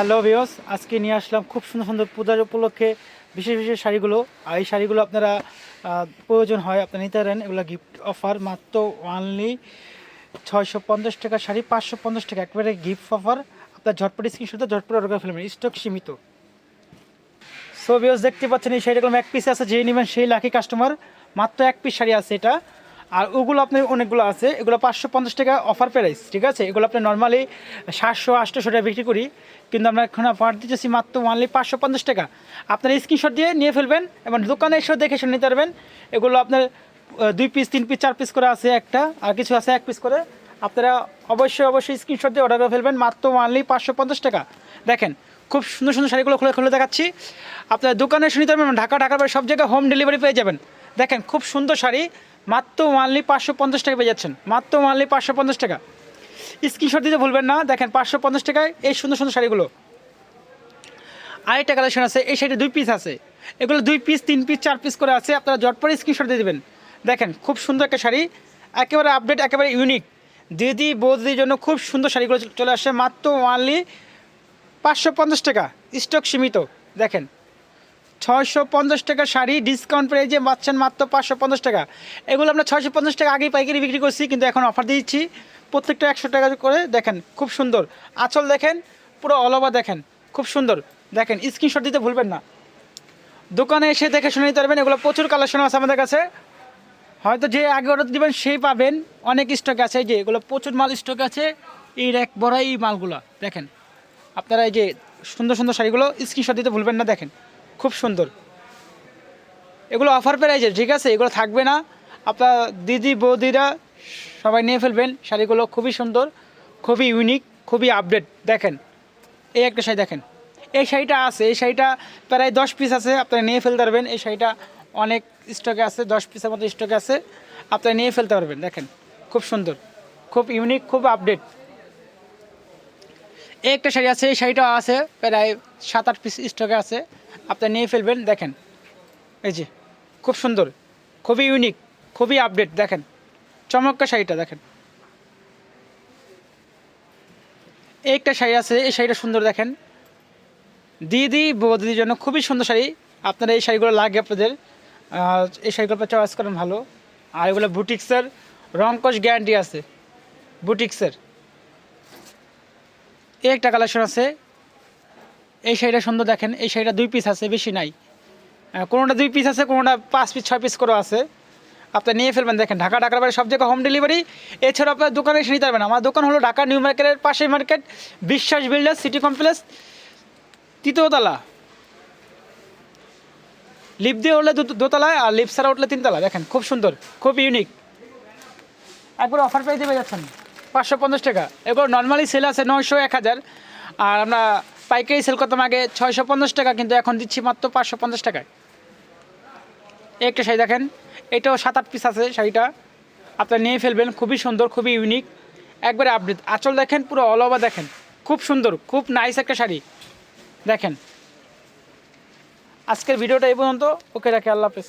Hello ভিওস আজকে নিয়ে আসলাম খুব সুন্দর সুন্দর পূজার উপলক্ষে বিশেষ বিশেষ শাড়িগুলো। আর এই শাড়িগুলো আপনারা প্রয়োজন হয় আপনারা নিতে পারেন। এগুলো গিফট অফার মাত্র অনলি ছয়শো পঞ্চাশ টাকা শাড়ি, পাঁচশো পঞ্চাশ টাকা একবারে গিফট অফার আপনার ঝটপট স্ক্রিনশটে ঝটপট অর্ডার ফেলবেন। স্টক সীমিত। সো ভিওস দেখতে পাচ্ছেন এই শাড়িগুলো এক পিস আছে, যেই নেবেন সেই লাকি কাস্টমার মাত্র এক পিস শাড়ি আছে এটা। আর ওগুলো আপনার অনেকগুলো আছে। এগুলো পাঁচশো পঞ্চাশ টাকা অফার প্রাইস ঠিক আছে? এগুলো আপনি নর্মালি সাতশো আটশোশো টাকা বিক্রি করি। কিন্তু আমরা এখন অফার দিতেছি মাত্র ওয়ানলি পাঁচশো পঞ্চাশ টাকা। আপনার স্ক্রিনশট দিয়ে নিয়ে ফেলবেন এবং দোকানে এসেও দেখে শুনে নিতে পারবেন। এগুলো আপনার দুই পিস তিন পিস চার পিস করে আছে একটা, আর কিছু আছে এক পিস করে। আপনারা অবশ্যই অবশ্যই স্ক্রিনশট দিয়ে অর্ডার করে ফেলবেন, মাত্র ওয়ানলি পাঁচশো পঞ্চাশ টাকা। দেখেন, খুব সুন্দর সুন্দর শাড়িগুলো খুলে খুলে দেখাচ্ছি। আপনার দোকানে এসে নিতে পারবেন ঢাকা, ঢাকার সব জায়গায় হোম ডেলিভারি পেয়ে যাবেন। দেখেন, খুব সুন্দর শাড়ি। মাত্র ওয়ানলি পাঁচশো পঞ্চাশ টাকা পেয়ে যাচ্ছেন। মাত্র ওয়ানলি পাঁচশো পঞ্চাশ টাকা। স্ক্রিনশট দিতে ভুলবেন না। দেখেন পাঁচশো পঞ্চাশ টাকায় এই সুন্দর সুন্দর শাড়িগুলো। আরেকটা কালেকশন আছে, এই শাড়িতে দুই পিস আছে। এগুলো দুই পিস তিন পিস চার পিস করে আছে। আপনারা জটপরে স্ক্রিনশট দিয়ে দেবেন। দেখেন, খুব সুন্দর একটা শাড়ি। একেবারে আপডেট একেবারে ইউনিক দিদি, বৌদির জন্য খুব সুন্দর শাড়িগুলো চলে আসে। মাত্র ওয়ানলি পাঁচশো পঞ্চাশ টাকা। স্টক সীমিত। দেখেন ছয়শো পঞ্চাশ টাকা শাড়ি ডিসকাউন্ট প্রাইজে পাচ্ছেন মাত্র পাঁচশো পঞ্চাশ টাকা। এগুলো আমরা ছয়শো পঞ্চাশ টাকা আগেই পাইকারি বিক্রি করছি, কিন্তু এখন অফার দিচ্ছি প্রত্যেকটা একশো টাকা করে দেখেন, খুব সুন্দর। আঁচল দেখেন, পুরো অল ওভার দেখেন, খুব সুন্দর। দেখেন স্ক্রিনশট দিতে ভুলবেন না। দোকানে এসে দেখে শুনে নিতে পারবেন, এগুলো প্রচুর কালেকশন আছে আমাদের কাছে। হয়তো যে আগে অর্ডার দিবেন, সেই পাবেন। অনেক স্টক আছে যে এগুলো প্রচুর মাল স্টক আছে। এই এক বড় এই মালগুলো, দেখেন। আপনারা এই যে সুন্দর সুন্দর শাড়িগুলো স্ক্রিনশট দিতে ভুলবেন না, দেখেন। খুব সুন্দর। এগুলো অফার প্রাইজে ঠিক আছে? এগুলো থাকবে না। আপনার দিদি, বৌদিরা সবাই নিয়ে ফেলবেন। শাড়িগুলো খুবই সুন্দর, খুবই ইউনিক খুবই আপডেট দেখেন, এই একটা শাড়ি দেখেন। এই শাড়িটা আছে, এই শাড়িটা প্রায় দশ পিস আছে, আপনারা নিয়ে ফেলতে পারবেন। এই শাড়িটা অনেক স্টকে আছে, দশ পিসের মতো স্টকে আছে। আপনারা নিয়ে ফেলতে পারবেন, দেখেন। খুব সুন্দর, খুব ইউনিক খুব আপডেট এই একটা শাড়ি আছে, এই শাড়িটা আছে, প্রায় সাত আট পিস স্টকে আছে। আপনারা নিয়ে ফেলবেন, দেখেন। এই যে, খুব সুন্দর, খুবই ইউনিক খুবই আপডেট দেখেন। চমৎকার শাড়িটা, দেখেন। একটা শাড়ি আছে, এই শাড়িটা সুন্দর, দেখেন। দিদি বৌদির জন্য খুবই সুন্দর শাড়ি। আপনারা এই শাড়িগুলো লাগে আপনাদের। এই শাড়িগুলো চয়েস করেন ভালো। আর এগুলো বুটিক্সের, রংকশ গ্যারান্টি আছে। বুটিক্সের। একটা কালেকশন আছে এই শাড়িটা সুন্দর দেখেন, এই শাড়িটা দুই পিস আছে, বেশি নাই। কোনোটা দুই পিস আছে, কোনোটা পাঁচ পিস ছয় পিস করে আছে। আপনি নিয়ে ফেলবেন, দেখেন, ঢাকা ঢাকার বাইরে সব জায়গায় হোম ডেলিভারি এছাড়া আপনার দোকানে এসে নিতে পারবেন। আমার দোকান হলো ঢাকা নিউ মার্কেটের পাশের market, Biswas builders city complex তৃতীয়তলা lift দিয়ে উঠলে দোতলায় আর লিপ ছাড়া উঠলে তিনতলা দেখেন, খুব সুন্দর, খুব ইউনিক একবার অফার পেয়ে দেবে যাচ্ছেন পাঁচশো পঞ্চাশ টাকা। এগুলো নর্মালি সেল আছে নয়শো এক হাজার। আর আমরা পাইকারি সেল করতাম আগে ছয়শো পঞ্চাশ টাকা, কিন্তু এখন দিচ্ছি মাত্র পাঁচশো পঞ্চাশ টাকায়। একটা শাড়ি দেখেন, এটাও সাত আট পিস আছে শাড়িটা। আপনারা নিয়ে ফেলবেন, খুবই সুন্দর, খুবই ইউনিক একবারে আপডেট আঁচল দেখেন, পুরো অল ওভার দেখেন। খুব সুন্দর, খুব নাইস একটা শাড়ি। দেখেন। আজকের ভিডিওটা এই পর্যন্ত। ওকে রাখে, আল্লাহ হাফেজ।